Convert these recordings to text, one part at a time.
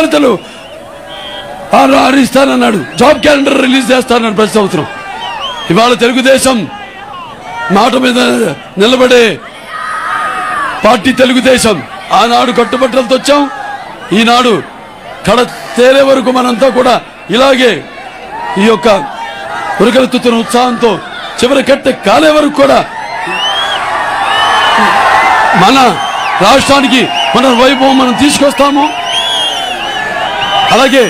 ప్రణాళికలు ఆరు job calendar release చేస్తానన్నాడు ప్రతి సంవత్సరం. ఇవాళ తెలుగుదేశం మాట మీద నిలబడే పార్టీ తెలుగుదేశం. ఆనాడు కట్టుబట్టలతో వచ్చాం. ఈనాడు కడ తేలే వరకు మనంతా కూడా ఇలాగే ఈ యొక్క ఉరకలెత్తుతున్న ఉత్సాహంతో చివరి కట్టె కాలే వరకు కూడా మన రాష్ట్రానికి మన వైభవం మనం తీసుకొస్తాము. అలాగే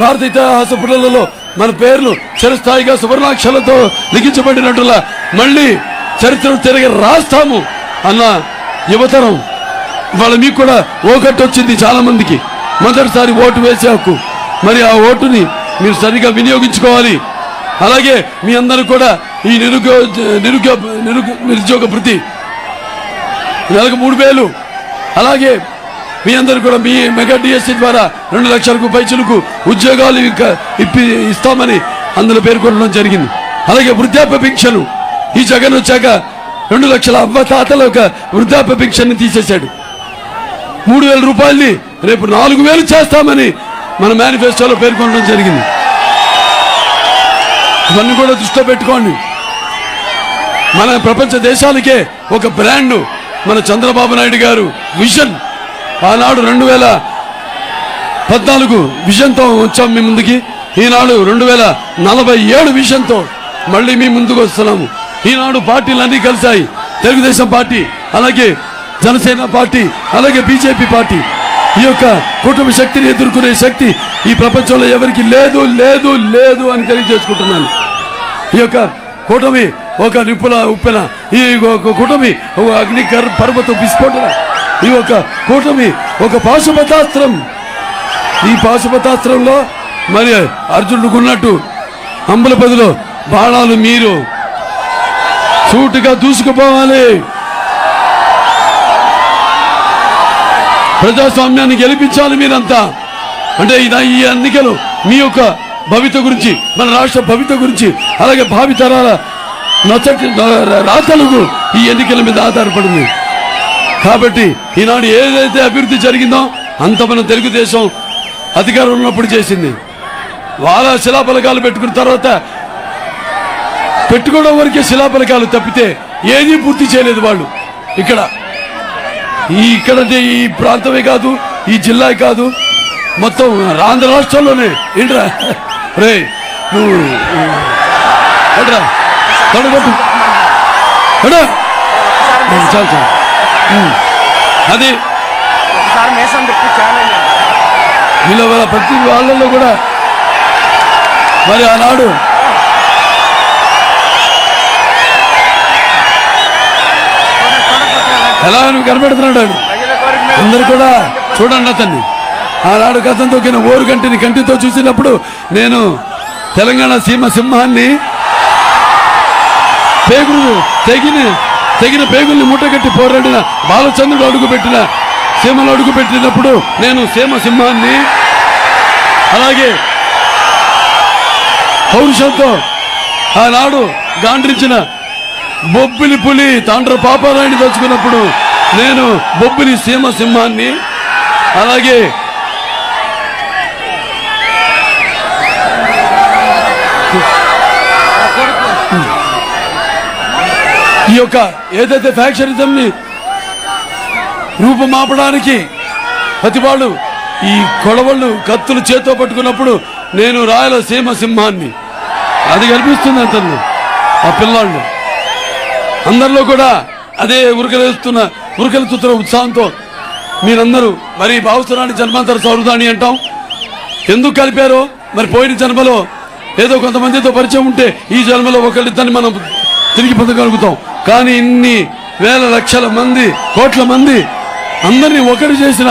భారత ఇతిహాస పుటలలో మన పేర్లు చిరస్థాయిగా సువర్ణాక్షలతో లిఖించబడినట్లుగా మళ్ళీ చరిత్రను తిరిగి రాస్తాము అన్న యువతరం. వాళ్ళ మీకు కూడా ఓకట్టు వచ్చింది చాలా మందికి. మొదటిసారి ఓటు వేసే హక్కు. మరి ఆ ఓటుని మీరు సరిగా వినియోగించుకోవాలి. అలాగే మీ అందరూ కూడా ఈ నిరుద్యోగ నిరుద్యోగ నిరుద్యోగ నిరుద్యోగ భృతి నెలకు మూడు వేలు. అలాగే మీ అందరు కూడా మీ మెగా డిఎస్సి ద్వారా రెండు లక్షలకు పైచులకు ఉద్యోగాలు ఇంకా ఇప్పి ఇస్తామని అందులో పేర్కొనడం జరిగింది. అలాగే వృద్ధాప్య పింఛను. ఈ జగన్ వచ్చాక రెండు లక్షల అవ్వ తాతల ఒక వృద్ధాప్య పింఛన్ని తీసేశాడు. మూడు వేల రూపాయల్ని రేపు నాలుగు వేలు చేస్తామని మన మేనిఫెస్టోలో పేర్కొనడం జరిగింది. ఇవన్నీ కూడా దృష్టిలో పెట్టుకోండి. మన ప్రపంచ దేశాలకే ఒక బ్రాండ్. మన చంద్రబాబు నాయుడు గారు విజన్. ఆనాడు రెండు వేల పద్నాలుగు విజన్తో వచ్చాం మీ ముందుకి. ఈనాడు రెండు వేల నలభై ఏడు విజన్తో మళ్ళీ మీ ముందుకు వస్తున్నాము. ఈనాడు పార్టీలన్నీ కలిశాయి. తెలుగుదేశం పార్టీ అలాగే జనసేన పార్టీ అలాగే బీజేపీ పార్టీ. ఈ యొక్క కుటుంబ శక్తిని ఎదుర్కొనే శక్తి ఈ ప్రపంచంలో ఎవరికి లేదు లేదు లేదు అని తెలియజేసుకుంటున్నాను. ఈ యొక్క కూటమి ఒక నిప్పుల ఉప్పెన ఈ ఒక కూటమి ఒక అగ్ని పర్వతం పర్వత విస్ఫోటన. ఈ ఒక కూటమి ఒక పాశుపతాస్త్రం. ఈ పాశుపతాస్త్రంలో మరి అర్జునుడికి ఉన్నట్టు అంబులపదిలో బాణాలు మీరు సూటిగా దూసుకుపోవాలి. ప్రజాస్వామ్యాన్ని గెలిపించాలి మీరంతా. అంటే ఈ ఎన్నికలు మీ యొక్క భవిత గురించి మన రాష్ట్ర భవిత గురించి అలాగే భావితరాల నచ్చటి రాతలకు ఈ ఎన్నికల మీద ఆధారపడింది. కాబట్టి ఈనాడు ఏదైతే అభివృద్ధి జరిగిందో అంత మన తెలుగుదేశం అధికారంలో ఉన్నప్పుడు చేసింది. వాళ్ళ శిలాఫలకాలు పెట్టుకున్న తర్వాత పెట్టుకోవడం వరకే శిలాఫలకాలు తప్పితే ఏదీ పూర్తి చేయలేదు వాళ్ళు. ఇక్కడ ఈ ఇక్కడ ఈ ప్రాంతమే కాదు ఈ జిల్లా కాదు మొత్తం ఆంధ్ర రాష్ట్రంలోనే. ఏంట్రా? రే నువ్వు ఏంట్రా? తొడగొట్టు. చాలు చాలు. అది వీళ్ళ వాళ్ళ ప్రతి వాళ్ళల్లో కూడా మరి ఆనాడు ఎలా నువ్వు కనబడుతున్నాడు అందరు కూడా చూడండి అతన్ని. ఆనాడు గతం తొక్కిన ఓరు కంటిని కంటితో చూసినప్పుడు నేను తెలంగాణ సీమ సింహాన్ని పేగులు తెగిన తగిన పేగుల్ని మూటగట్టి పోరాడిన బాలచంద్రుడు అడుగు పెట్టిన సీమలో అడుగు పెట్టినప్పుడు నేను సీమ సింహాన్ని అలాగే పౌరుషంతో ఆనాడు గాండ్రించిన బొబ్బిలి పులి తాండ్ర పాపారాయుని తలుచుకున్నప్పుడు నేను బొబ్బిలి సీమ సింహాన్ని అలాగే ఈ యొక్క ఏదైతే ఫ్యాక్షనిజంని రూపుమాపడానికి ప్రతి వాళ్ళు ఈ కొడవళ్ళు కత్తులు చేతో పట్టుకున్నప్పుడు నేను రాయలసీమ సింహాన్ని అది కనిపిస్తుంది అతను ఆ పిల్లాళ్ళు. అందరిలో కూడా అదే ఉరకలేస్తున్న ఉరకలెత్తుతున్న ఉత్సాహంతో మీరందరూ మరి భావస్థానాన్ని జన్మాంతర సౌరదాని అంటాం. ఎందుకు కలిపారో మరి పోయిన జన్మలో ఏదో కొంతమందితో పరిచయం ఉంటే ఈ జన్మలో ఒకరిద్దరిని మనం తిరిగి పొందగలుగుతాం కానీ ఇన్ని వేల లక్షల మంది కోట్ల మంది అందరినీ ఒకటి చేసిన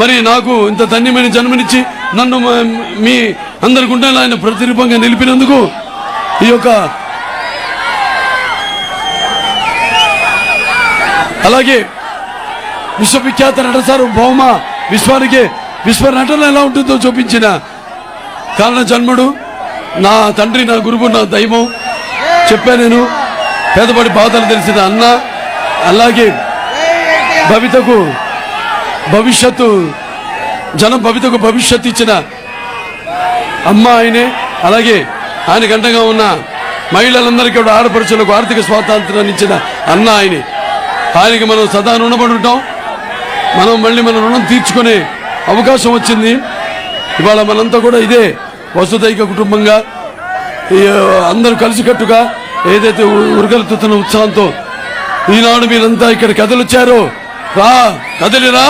మరి నాకు ఇంత ధన్యమైన జన్మనిచ్చి నన్ను మీ అందరి గుండెలు ఆయన ప్రతిరూపంగా నిలిపినందుకు ఈ యొక్క అలాగే విశ్వవిఖ్యాత నటసారు భౌమ విశ్వానికి విశ్వ నటన ఎలా ఉంటుందో చూపించిన కారణ జన్ముడు నా తండ్రి నా గురువు నా దైవం చెప్పా నేను. పేదపడి బాధలు తెలిసిన అన్న అలాగే భవితకు భవిష్యత్తు జనం భవితకు భవిష్యత్తు ఇచ్చిన అమ్మ ఆయనే అలాగే ఆయనకు అండగా ఉన్న మహిళలందరికీ కూడా ఆడపడుచులకు ఆర్థిక స్వాతంత్రాన్ని ఇచ్చిన అన్న ఆయనే. ఆయనకి మనం సదా రుణపడి ఉంటాం మనం మళ్ళీ మన రుణం తీర్చుకునే అవకాశం వచ్చింది. ఇవాళ మనంతా కూడా ఇదే వసుదైక కుటుంబంగా అందరూ కలిసికట్టుగా ఏదైతే ఉ- ఉరగలుతున్న ఉత్సాహంతో ఈనాడు మీరంతా ఇక్కడ కదలొచ్చారో రా కదలిరా.